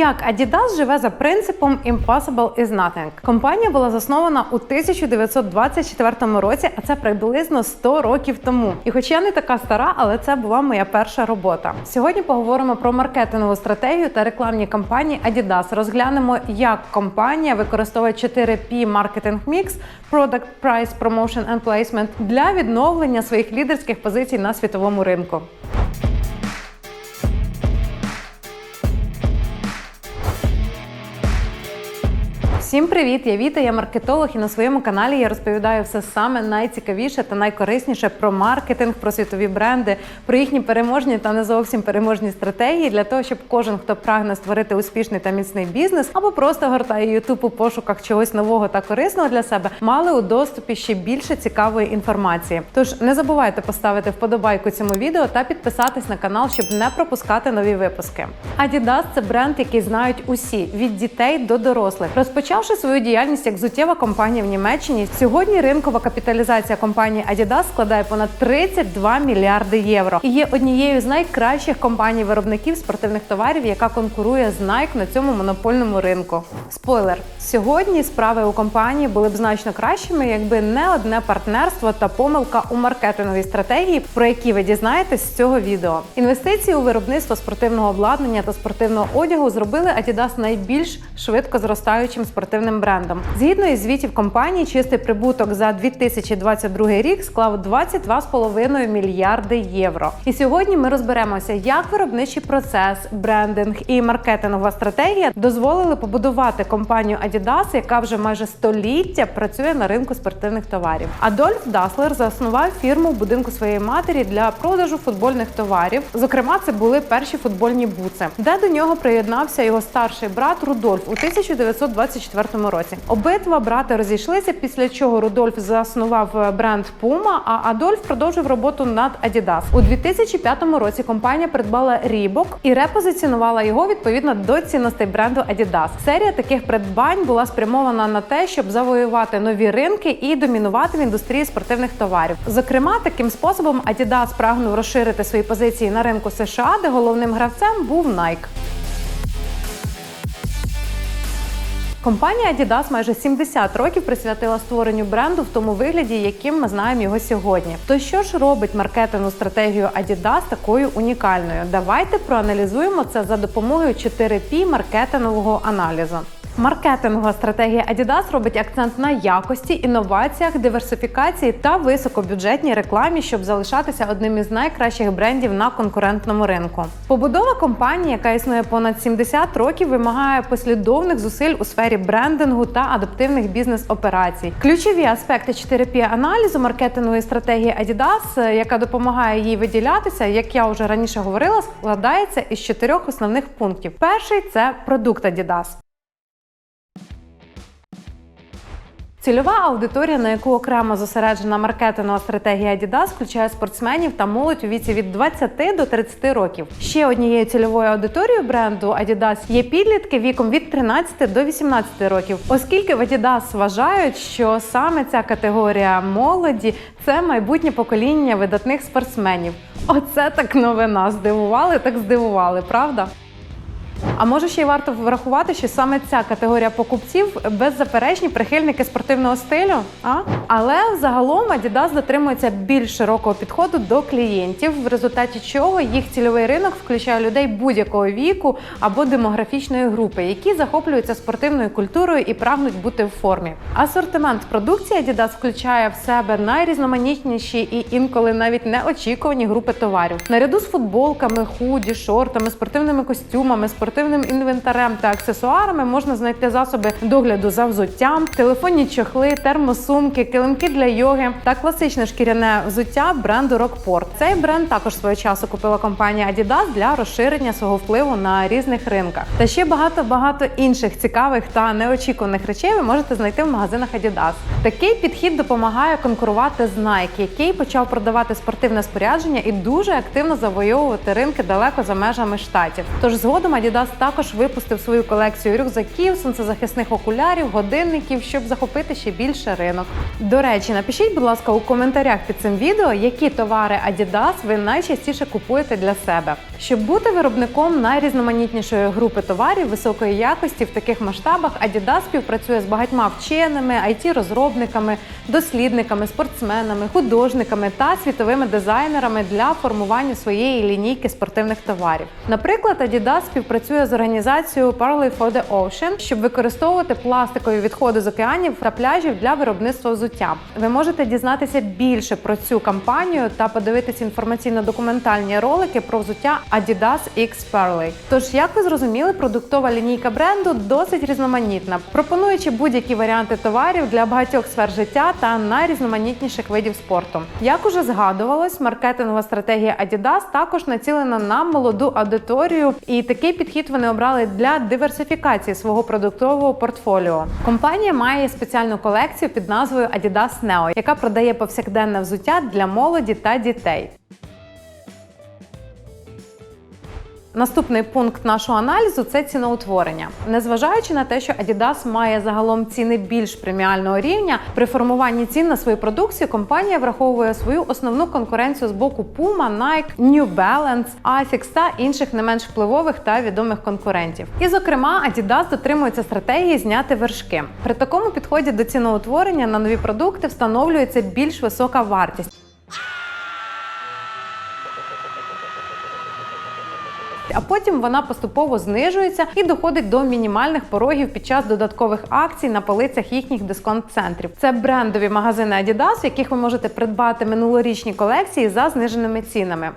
Як Adidas живе за принципом Impossible is nothing. Компанія була заснована у 1924 році, а це приблизно 100 років тому. І хоч я не така стара, але це була моя перша робота. Сьогодні поговоримо про маркетингову стратегію та рекламні кампанії Adidas. Розглянемо, як компанія використовує 4P маркетинг мікс Product, Price, Promotion and Placement для відновлення своїх лідерських позицій на світовому ринку. Всім привіт! Я Віта, я маркетолог, і на своєму каналі я розповідаю все саме найцікавіше та найкорисніше про маркетинг, про світові бренди, про їхні переможні та не зовсім переможні стратегії для того, щоб кожен, хто прагне створити успішний та міцний бізнес, або просто гортає Ютуб у пошуках чогось нового та корисного для себе, мали у доступі ще більше цікавої інформації. Тож не забувайте поставити вподобайку цьому відео та підписатись на канал, щоб не пропускати нові випуски. Adidas – це бренд, який знають усі від дітей до дорослих. Розпочавши свою діяльність як взуттєва компанія в Німеччині, сьогодні ринкова капіталізація компанії Adidas складає понад 32 мільярди євро і є однією з найкращих компаній виробників спортивних товарів, яка конкурує з Nike на цьому монопольному ринку. Спойлер: сьогодні справи у компанії були б значно кращими, якби не одне партнерство та помилка у маркетинговій стратегії, про які ви дізнаєтесь з цього відео. Інвестиції у виробництво спортивного обладнання та спортивного одягу зробили Adidas найбільш швидко зростаючим спортивним брендом. Згідно із звітів компанії, чистий прибуток за 2022 рік склав 22,5 мільярди євро. І сьогодні ми розберемося, як виробничий процес, брендинг і маркетингова стратегія дозволили побудувати компанію Adidas, яка вже майже століття працює на ринку спортивних товарів. Адольф Даслер заснував фірму в будинку своєї матері для продажу футбольних товарів. Зокрема, це були перші футбольні буци, де до нього приєднався його старший брат Рудольф у 1924 році. Обидва брати розійшлися, після чого Рудольф заснував бренд Puma, а Адольф продовжив роботу над Adidas. У 2005 році компанія придбала Reebok і репозиціонувала його відповідно до цінностей бренду Adidas. Серія таких придбань була спрямована на те, щоб завоювати нові ринки і домінувати в індустрії спортивних товарів. Зокрема, таким способом Adidas прагнув розширити свої позиції на ринку США, де головним гравцем був Nike. Компанія Adidas майже 70 років присвятила створенню бренду в тому вигляді, яким ми знаємо його сьогодні. То що ж робить маркетингову стратегію Adidas такою унікальною? Давайте проаналізуємо це за допомогою 4P маркетингового аналізу. Маркетингова стратегія Adidas робить акцент на якості, інноваціях, диверсифікації та високобюджетній рекламі, щоб залишатися одним із найкращих брендів на конкурентному ринку. Побудова компанії, яка існує понад 70 років, вимагає послідовних зусиль у сфері брендингу та адаптивних бізнес-операцій. Ключові аспекти 4P аналізу маркетингової стратегії Adidas, яка допомагає їй виділятися, як я вже раніше говорила, складається із чотирьох основних пунктів. Перший це продукт Adidas. Цільова аудиторія, на яку окремо зосереджена маркетингова стратегія Adidas, включає спортсменів та молодь у віці від 20 до 30 років. Ще однією цільовою аудиторією бренду Adidas є підлітки віком від 13 до 18 років, оскільки в Adidas вважають, що саме ця категорія молоді це майбутнє покоління видатних спортсменів. Оце так новина. Здивували, так здивували, правда? А може ще й варто врахувати, що саме ця категорія покупців беззаперечні прихильники спортивного стилю. А але загалом Adidas дотримується більш широкого підходу до клієнтів, в результаті чого їх цільовий ринок включає людей будь-якого віку або демографічної групи, які захоплюються спортивною культурою і прагнуть бути в формі. Асортимент продукції Adidas включає в себе найрізноманітніші і інколи навіть неочікувані групи товарів. Наряду з футболками, худі, шортами, спортивними костюмами, спортивним інвентарем та аксесуарами можна знайти засоби догляду за взуттям, телефонні чохли, термосумки, килимки для йоги та класичне шкіряне взуття бренду Rockport. Цей бренд також свого часу купила компанія Adidas для розширення свого впливу на різних ринках. Та ще багато багато інших цікавих та неочікуваних речей ви можете знайти в магазинах Adidas. Такий підхід допомагає конкурувати з Nike, який почав продавати спортивне спорядження і дуже активно завойовувати ринки далеко за межами штатів. Тож згодом Adidas Adidas також випустив свою колекцію рюкзаків, сонцезахисних окулярів, годинників, щоб захопити ще більше ринок. До речі, напишіть, будь ласка, у коментарях під цим відео, які товари Adidas ви найчастіше купуєте для себе. Щоб бути виробником найрізноманітнішої групи товарів високої якості в таких масштабах, Adidas співпрацює з багатьма вченими, IT-розробниками, дослідниками, спортсменами, художниками та світовими дизайнерами для формування своєї лінійки спортивних товарів. Наприклад, Adidas співпрацює з організацією Parley for the Ocean, щоб використовувати пластикові відходи з океанів та пляжів для виробництва взуття. Ви можете дізнатися більше про цю кампанію та подивитися інформаційно-документальні ролики про взуття Adidas X Parley. Тож, як ви зрозуміли, продуктова лінійка бренду досить різноманітна, пропонуючи будь-які варіанти товарів для багатьох сфер життя та найрізноманітніших видів спорту. Як уже згадувалось, маркетингова стратегія Adidas також націлена на молоду аудиторію, і такий підхід вони обрали для диверсифікації свого продуктового портфоліо. Компанія має спеціальну колекцію під назвою Adidas Neo, яка продає повсякденне взуття для молоді та дітей. Наступний пункт нашого аналізу це ціноутворення. Незважаючи на те, що Adidas має загалом ціни більш преміального рівня, при формуванні цін на свою продукцію компанія враховує свою основну конкуренцію з боку Puma, Nike, New Balance, Asics та інших не менш впливових та відомих конкурентів. І, зокрема, Adidas дотримується стратегії зняти вершки. При такому підході до ціноутворення на нові продукти встановлюється більш висока вартість. А потім вона поступово знижується і доходить до мінімальних порогів під час додаткових акцій на полицях їхніх дисконт-центрів. Це брендові магазини Adidas, в яких ви можете придбати минулорічні колекції за зниженими цінами.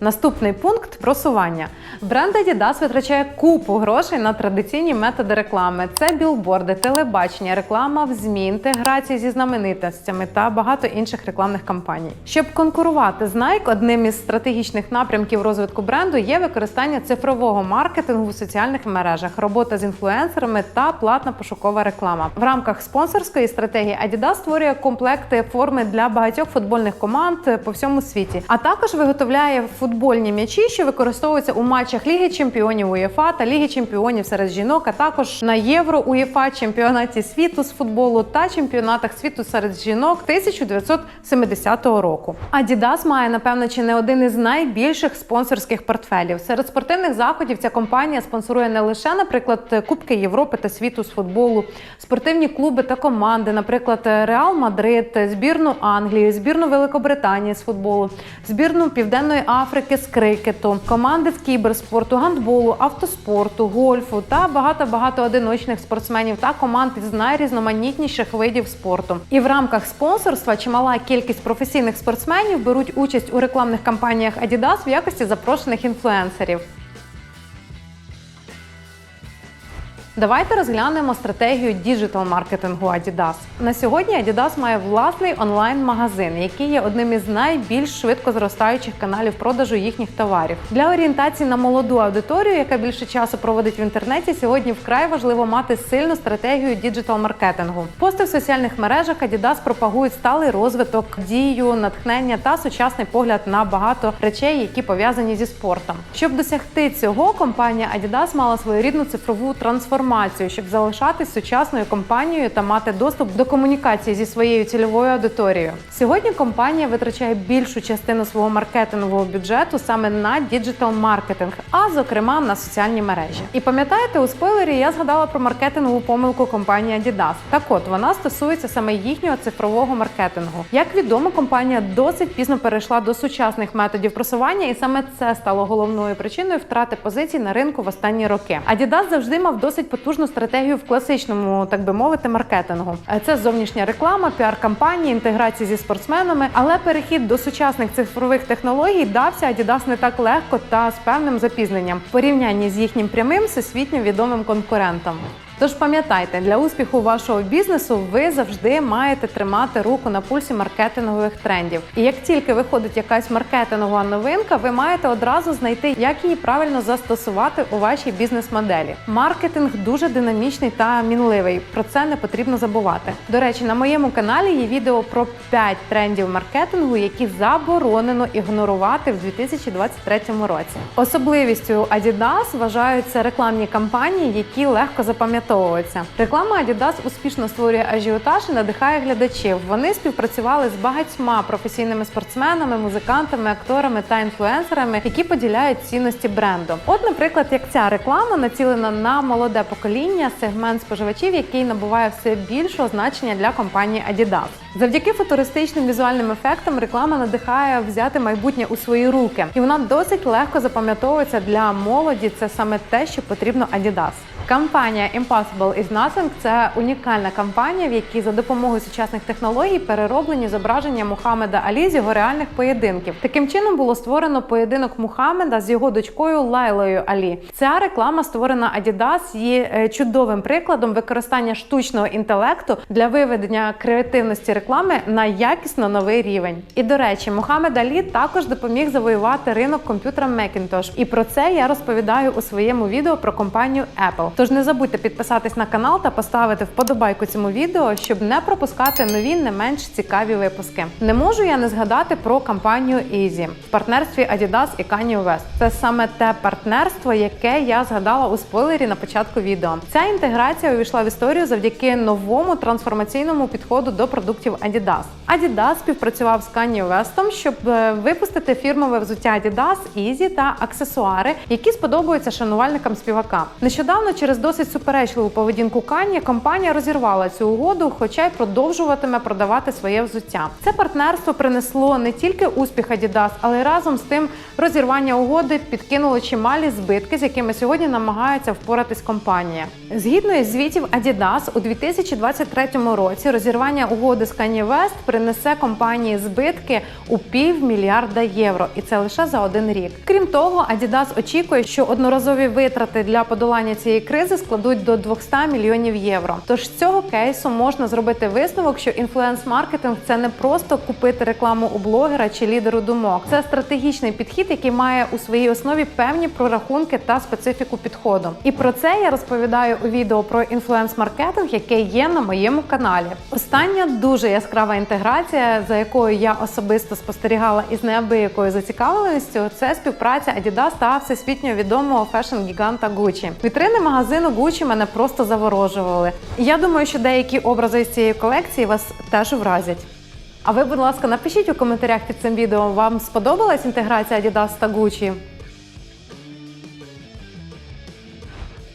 Наступний пункт просування. Бренд Adidas витрачає купу грошей на традиційні методи реклами: це білборди, телебачення, реклама в ЗМІ, інтеграції зі знаменитостями та багато інших рекламних кампаній. Щоб конкурувати з Nike, одним із стратегічних напрямків розвитку бренду є використання цифрового маркетингу в соціальних мережах, робота з інфлюенсерами та платна пошукова реклама. В рамках спонсорської стратегії Adidas створює комплекти форми для багатьох футбольних команд по всьому світі, а також виготовляє футбольні м'ячі, що використовуються у матчах Ліги Чемпіонів УЄФА та Ліги Чемпіонів серед жінок, а також на Євро УЄФА, чемпіонаті світу з футболу та чемпіонатах світу серед жінок 1970 року. Adidas має напевно чи не один із найбільших спонсорських портфелів. Серед спортивних заходів ця компанія спонсорує не лише, наприклад, Кубки Європи та світу з футболу, спортивні клуби та команди, наприклад, Реал Мадрид, збірну Англії, збірну Великобританії з футболу, збірну Південної Африки з крикету, команди з кіберспорту, гандболу, автоспорту, гольфу та багато багато одиночних спортсменів та команд із найрізноманітніших видів спорту. І в рамках спонсорства чимала кількість професійних спортсменів беруть участь у рекламних кампаніях Adidas в якості запрошених інфлюенсерів. Давайте розглянемо стратегію діджитал-маркетингу Adidas. На сьогодні Adidas має власний онлайн-магазин, який є одним із найбільш швидко зростаючих каналів продажу їхніх товарів. Для орієнтації на молоду аудиторію, яка більше часу проводить в інтернеті, сьогодні вкрай важливо мати сильну стратегію діджитал-маркетингу. Пости в соціальних мережах Adidas пропагують сталий розвиток, дію, натхнення та сучасний погляд на багато речей, які пов'язані зі спортом. Щоб досягти цього, компанія Adidas мала своєрідну цифрову трансформацію інформацію, щоб залишатись сучасною компанією та мати доступ до комунікації зі своєю цільовою аудиторією. Сьогодні компанія витрачає більшу частину свого маркетингового бюджету саме на діджитал маркетинг, а зокрема на соціальні мережі. І пам'ятаєте, у спойлері я згадала про маркетингову помилку компанії Adidas. Так от вона стосується саме їхнього цифрового маркетингу. Як відомо, компанія досить пізно перейшла до сучасних методів просування, і саме це стало головною причиною втрати позицій на ринку в останні роки. Adidas завжди мав досить потужну стратегію в класичному, так би мовити, маркетингу. Це зовнішня реклама, піар-кампанії, інтеграції зі спортсменами. Але перехід до сучасних цифрових технологій дався Adidas не так легко та з певним запізненням в порівнянні з їхнім прямим всесвітньо відомим конкурентом. Тож пам'ятайте, для успіху вашого бізнесу ви завжди маєте тримати руку на пульсі маркетингових трендів. І як тільки виходить якась маркетингова новинка, ви маєте одразу знайти, як її правильно застосувати у вашій бізнес-моделі. Маркетинг дуже динамічний та мінливий. Про це не потрібно забувати. До речі, на моєму каналі є відео про 5 трендів маркетингу, які заборонено ігнорувати в 2023 році. Особливістю Adidas вважаються рекламні кампанії, які легко запам'ятовуються. Реклама Adidas успішно створює ажіотаж і надихає глядачів. Вони співпрацювали з багатьма професійними спортсменами, музикантами, акторами та інфлюенсерами, які поділяють цінності бренду. От, наприклад, як ця реклама націлена на молоде покоління, сегмент споживачів, який набуває все більшого значення для компанії Adidas. Завдяки футуристичним візуальним ефектам реклама надихає взяти майбутнє у свої руки, і вона досить легко запам'ятовується для молоді. Це саме те, що потрібно Adidas. Кампанія Impossible is Nothing – це унікальна кампанія, в якій за допомогою сучасних технологій перероблені зображення Мухаммеда Алі з його реальних поєдинків. Таким чином було створено поєдинок Мухаммеда з його дочкою Лайлою Алі. Ця реклама створена Adidas є е, чудовим прикладом використання штучного інтелекту для виведення креативності реклами на якісно новий рівень. І до речі, Мухаммед Алі також допоміг завоювати ринок комп'ютера Macintosh. І про це я розповідаю у своєму відео про компанію Apple. Тож не забудьте підписатись на канал та поставити вподобайку цьому відео, щоб не пропускати нові не менш цікаві випуски. Не можу я не згадати про кампанію Easy в партнерстві Adidas і Kanye West. Це саме те партнерство, яке я згадала у спойлері на початку відео. Ця інтеграція увійшла в історію завдяки новому трансформаційному підходу до продуктів Adidas. Adidas співпрацював з Kanye West, щоб е, випустити фірмове взуття Adidas Easy та аксесуари, які сподобаються шанувальникам співака. Нещодавно через досить суперечливу поведінку Кані компанія розірвала цю угоду, хоча й продовжуватиме продавати своє взуття. Це партнерство принесло не тільки успіх Adidas, але й разом з тим розірвання угоди підкинуло чималі збитки, з якими сьогодні намагається впоратись компанія. Згідно із звітів Adidas, у 2023 році розірвання угоди з Kanye West принесе компанії збитки у півмільярда євро, і це лише за один рік. Крім того, Adidas очікує, що одноразові витрати для подолання цієї кризи складуть до 200 мільйонів євро. Тож з цього кейсу можна зробити висновок, що інфлюенс-маркетинг це не просто купити рекламу у блогера чи лідеру думок. Це стратегічний підхід, який має у своїй основі певні прорахунки та специфіку підходу. І про це я розповідаю у відео про інфлюенс-маркетинг, яке є на моєму каналі. Остання дуже яскрава інтеграція, за якою я особисто спостерігала із неабиякою зацікавленістю, це співпраця Adidas та всесвітньо відомого фешн-гіганта Gucci. Вітрини магазину Gucci мене просто заворожували. Я думаю, що деякі образи з цієї колекції вас теж вразять. А ви, будь ласка, напишіть у коментарях під цим відео, вам сподобалась інтеграція Adidas та Gucci?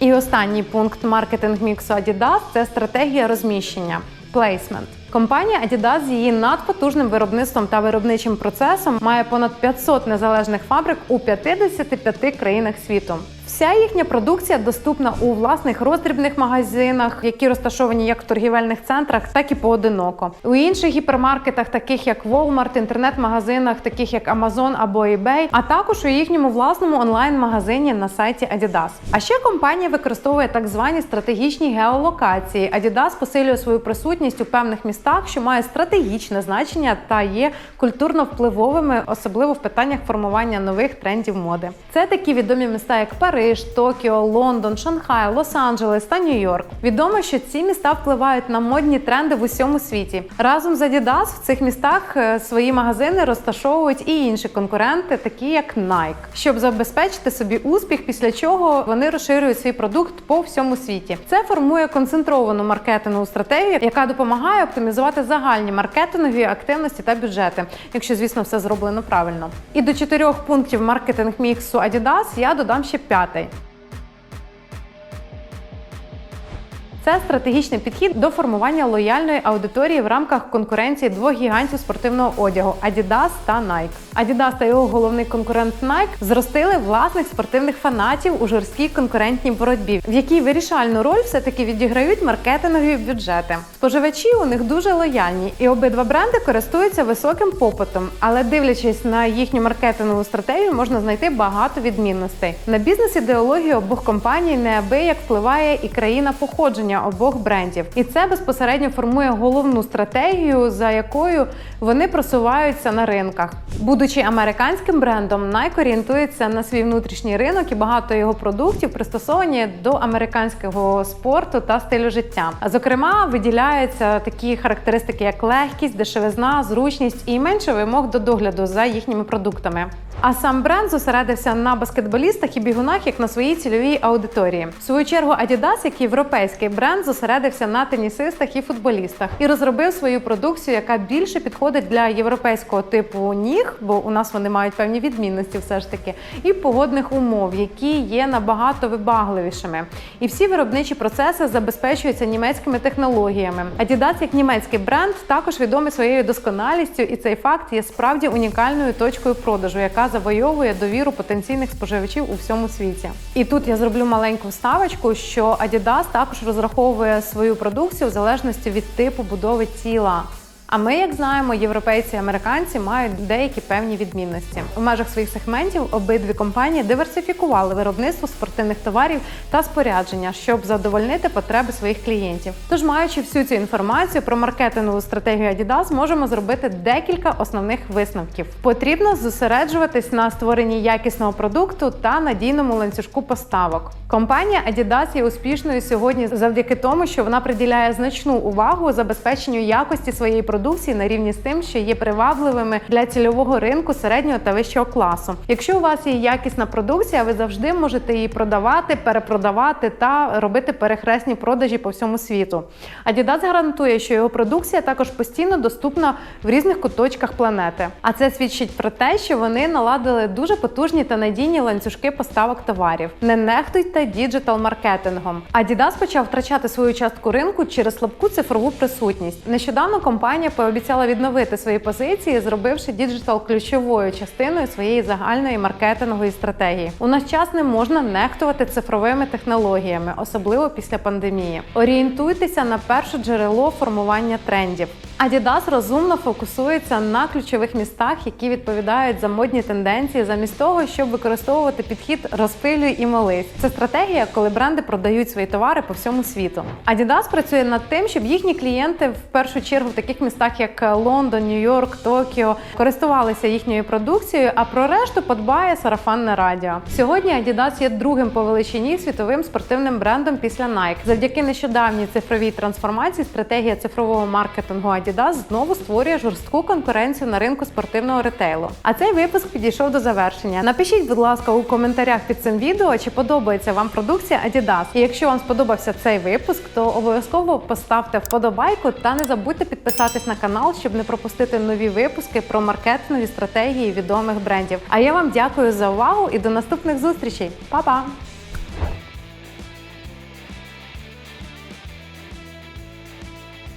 І останній пункт маркетинг міксу Adidas – це стратегія розміщення. Placement. Компанія Adidas з її надпотужним виробництвом та виробничим процесом має понад 500 незалежних фабрик у 55 країнах світу. Вся їхня продукція доступна у власних роздрібних магазинах, які розташовані як в торгівельних центрах, так і поодиноко. У інших гіпермаркетах, таких як Walmart, інтернет-магазинах, таких як Amazon або eBay, а також у їхньому власному онлайн-магазині на сайті Adidas. А ще компанія використовує так звані стратегічні геолокації. Adidas посилює свою присутність у певних містах, що має стратегічне значення та є культурно впливовими, особливо в питаннях формування нових трендів моди. Це такі відомі міста, як Париж. Токіо, Лондон, Шанхай, Лос-Анджелес та Нью-Йорк. Відомо, що ці міста впливають на модні тренди в усьому світі. Разом з Adidas в цих містах е, свої магазини розташовують і інші конкуренти, такі як Nike, щоб забезпечити собі успіх, після чого вони розширюють свій продукт по всьому світі. Це формує концентровану маркетингову стратегію, яка допомагає оптимізувати загальні маркетингові активності та бюджети, якщо звісно все зроблено правильно. І до чотирьох пунктів маркетинг міксу Adidas я додам ще п'ятий. Це стратегічний підхід до формування лояльної аудиторії в рамках конкуренції двох гігантів спортивного одягу Adidas та Nike. Adidas та його головний конкурент Nike зростили власних спортивних фанатів у жорсткій конкурентній боротьбі, в якій вирішальну роль все-таки відіграють маркетингові бюджети. Споживачі у них дуже лояльні, і обидва бренди користуються високим попитом. Але дивлячись на їхню маркетингову стратегію, можна знайти багато відмінностей. На бізнес-ідеологію обох компаній неабияк впливає і країна походження обох брендів, і це безпосередньо формує головну стратегію, за якою вони просуваються на ринках. Будучи американським брендом, Nike орієнтується на свій внутрішній ринок і багато його продуктів пристосовані до американського спорту та стилю життя. А зокрема, виділяються такі характеристики, як легкість, дешевизна, зручність і менше вимог до догляду за їхніми продуктами. А сам бренд зосередився на баскетболістах і бігунах як на своїй цільовій аудиторії. В свою чергу Adidas, як європейський бренд, зосередився на тенісистах і футболістах і розробив свою продукцію, яка більше підходить для європейського типу ніг, бо у нас вони мають певні відмінності, все ж таки, і погодних умов, які є набагато вибагливішими. І всі виробничі процеси забезпечуються німецькими технологіями. Adidas, як німецький бренд, також відомий своєю досконалістю, і цей факт є справді унікальною точкою продажу, яка завойовує довіру потенційних споживачів у всьому світі. І тут я зроблю маленьку вставочку, що Adidas також розраховує свою продукцію в залежності від типу будови тіла. А ми, як знаємо, європейці і американці мають деякі певні відмінності. У межах своїх сегментів обидві компанії диверсифікували виробництво спортивних товарів та спорядження, щоб задовольнити потреби своїх клієнтів. Тож, маючи всю цю інформацію про маркетингову стратегію Adidas, можемо зробити декілька основних висновків. Потрібно зосереджуватись на створенні якісного продукту та надійному ланцюжку поставок. Компанія Adidas є успішною сьогодні завдяки тому, що вона приділяє значну увагу забезпеченню якості своєї продукції на рівні з тим, що є привабливими для цільового ринку середнього та вищого класу. Якщо у вас є якісна продукція, ви завжди можете її продавати, перепродавати та робити перехресні продажі по всьому світу. Adidas гарантує, що його продукція також постійно доступна в різних куточках планети. А це свідчить про те, що вони наладили дуже потужні та надійні ланцюжки поставок товарів. Не нехтуйте діджитал маркетингом. Adidas почав втрачати свою частку ринку через слабку цифрову присутність. Нещодавно компанія пообіцяла відновити свої позиції, зробивши діджитал ключовою частиною своєї загальної маркетингової стратегії. У наш час не можна нехтувати цифровими технологіями, особливо після пандемії. Орієнтуйтеся на перше джерело формування трендів. Adidas розумно фокусується на ключових містах, які відповідають за модні тенденції, замість того, щоб використовувати підхід розпилюй і молись. Це стратегія, коли бренди продають свої товари по всьому світу. Adidas працює над тим, щоб їхні клієнти в першу чергу в таких містах, як Лондон, Нью-Йорк, Токіо, користувалися їхньою продукцією. А про решту подбає сарафанне радіо. Сьогодні Adidas є другим по величині світовим спортивним брендом після Nike. Завдяки нещодавній цифровій трансформації стратегія цифрового маркетингу Adidas знову створює жорстку конкуренцію на ринку спортивного ретейлу. А цей випуск підійшов до завершення. Напишіть, будь ласка, у коментарях під цим відео, чи подобається вам продукція Adidas. І якщо вам сподобався цей випуск, то обов'язково поставте вподобайку та не забудьте підписатись на канал, щоб не пропустити нові випуски про маркетингові стратегії відомих брендів. А я вам дякую за увагу і до наступних зустрічей. Па-па!